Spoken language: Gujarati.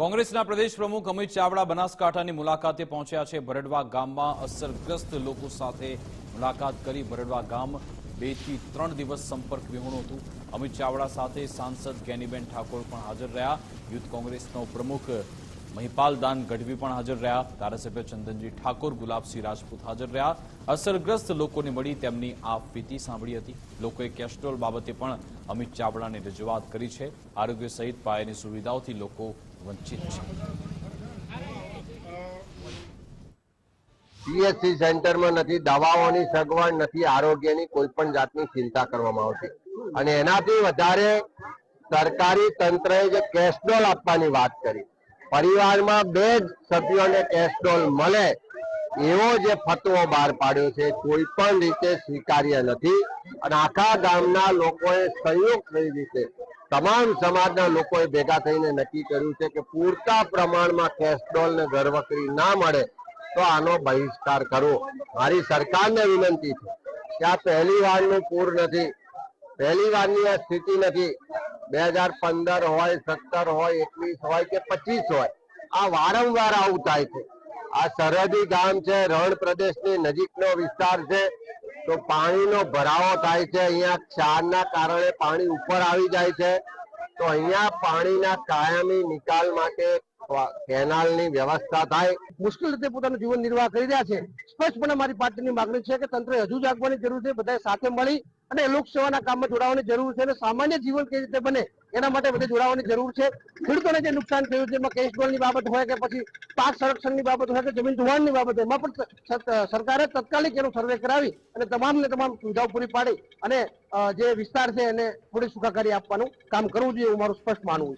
કોંગ્રેસના પ્રદેશ પ્રમુખ અમિત ચાવડા બનાસકાંઠાની મુલાકાતે પહોંચ્યા છે ભરડવા ગામમાં અસરગ્રસ્ત લોકો સાથે મુલાકાત કરી ભરડવા ગામ બેથી ત્રણ દિવસ સંપર્ક વિહોણું હતું. અમિત ચાવડા સાથે સાંસદ કેનીબેન ઠાકોર પણ હાજર રહ્યા. યુથ કોંગ્રેસનો પ્રમુખ મહિપાલ દાન ગઢવી પણ હાજર રહ્યા. ધારાસભ્ય ચંદનજી ઠાકોર, ગુલાબસિંહ રાજપૂત હાજર રહ્યા. અસરગ્રસ્ત લોકોને મળી તેમની આપવીતી સાંભળી હતી. લોકોએ કેસ્ટ્રોલ બાબતે પણ અમિત ચાવડાને રજૂઆત કરી છે. આરોગ્ય સહિત પાયાની સુવિધાઓથી લોકો વંચિત છે. પીએચસી સેન્ટરમાં નથી, દવાઓની સગવડ નથી, આરોગ્યની કોઈ પણ જાતની ચિંતા કરવામાં આવતી. અને એનાથી વધારે સરકારી તંત્રએ જે કેસ્ટ્રોલ આપવાની વાત કરી. પરિવારમાં બે જ સભ્યોને કેસ્ટ્રોલ મળે એવો જે ફતવો બહાર પાડ્યો છે, કોઈ પણ રીતે સ્વીકાર્ય નથી. અને આખા ગામના લોકોએ સંયુક્ત રીતે તમામ સમાજના લોકોએ ભેગા થઈને નક્કી કર્યું છે કે પૂરતા પ્રમાણમાં કેસ્ટ્રોલ ને ઘરવકરી ના મળે તો આનો બહિષ્કાર કરવો મારી સરકારને વિનંતી છે કે આ પહેલી વારનું પૂર નથી. પહેલી વારની આ સ્થિતિ નથી. બે હજાર પંદર હોય, સત્તર હોય, એકવીસ હોય કે પચીસ હોય, આ વારંવાર આવું થાય છે. આ સરહદી ગામ છે, રણ પ્રદેશની નજીકનો વિસ્તાર છે. તો પાણીનો ભરાવો થાય છે, અહીંયા ક્ષારના કારણે પાણી ઉપર આવી જાય છે. તો અહીંયા પાણીના કાયમી નિકાલ માટે કેનાલની વ્યવસ્થા થાય. મુશ્કેલ રીતે પોતાનું જીવન નિર્વાહ કરી રહ્યા છે. સ્પષ્ટપણે મારી પાર્ટીની માગણી છે કે તંત્ર હજુ જાગવાની જરૂર છે, બધાએ સાથે મળી અને લોકસેવાના કામમાં જોડાવાની જરૂર છે અને સામાન્ય જીવન કેવી રીતે બને એના માટે બધે જોડાવાની જરૂર છે. ખેડૂતોને જે નુકસાન થયું છે, એમાં કેશડોલની બાબત હોય કે પછી પાક સંરક્ષણની બાબત હોય કે જમીન ધોવાણની બાબત એમાં પણ સરકારે તત્કાલિક એનો સર્વે કરાવી અને તમામને તમામ સુવિધાઓ પૂરી પાડી અને જે વિસ્તાર છે એને થોડી સુખાકારી આપવાનું કામ કરવું જોઈએ એવું મારું સ્પષ્ટ માનવું છે.